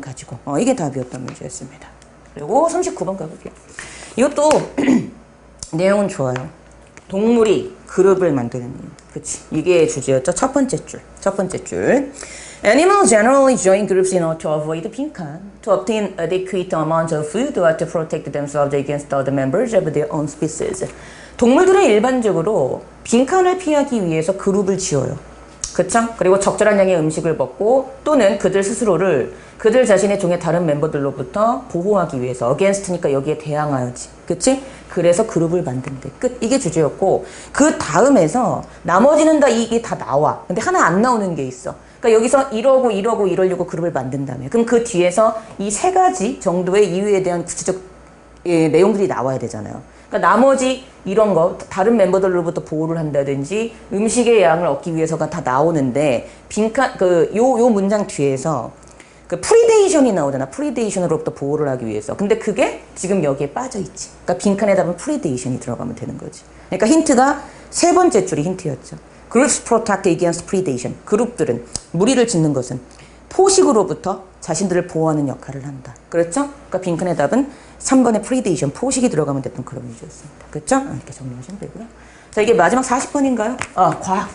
가지고 어, 이게 답이었던 문제였습니다. 그리고 39번 가볼게요. 이것도 내용은 좋아요. 동물이 그룹을 만드는. 그치. 이게 주제였죠. 첫 번째 줄. 첫 번째 줄. Animals generally join groups in order to avoid 빈칸, to obtain adequate amount of food or to protect themselves against other members of their own species. 동물들은 일반적으로 빈칸을 피하기 위해서 그룹을 지어요. 그쵸? 그리고 적절한 양의 음식을 먹고 또는 그들 스스로를 그들 자신의 종의 다른 멤버들로부터 보호하기 위해서 against니까 여기에 대항하여지 그치? 그래서 그룹을 만든대 끝 이게 주제였고 그 다음에서 나머지는 다 이게 다 나와 근데 하나 안 나오는 게 있어 그러니까 여기서 이러고 이러고 이러려고 그룹을 만든다며 그럼 그 뒤에서 이 세 가지 정도의 이유에 대한 구체적 예, 내용들이 나와야 되잖아요. 그러니까 나머지 이런 거 다른 멤버들로부터 보호를 한다든지 음식의 양을 얻기 위해서가 다 나오는데 빈칸 그요 요 문장 뒤에서 그 프리데이션이 나오잖아. 프리데이션으로부터 보호를 하기 위해서. 근데 그게 지금 여기에 빠져 있지. 그러니까 빈칸에 답은 프리데이션이 들어가면 되는 거지. 그러니까 힌트가 세 번째 줄이 힌트였죠. Groups protect against predation. 그룹들은 무리를 짓는 것은 포식으로부터 자신들을 보호하는 역할을 한다. 그렇죠? 그러니까 빈칸의 답은 3번의 프리데이션, 포식이 들어가면 됐던 그런 문제였습니다. 그렇죠? 이렇게 정리하시면 되고요. 자, 이게 마지막 40번인가요? 아, 과학.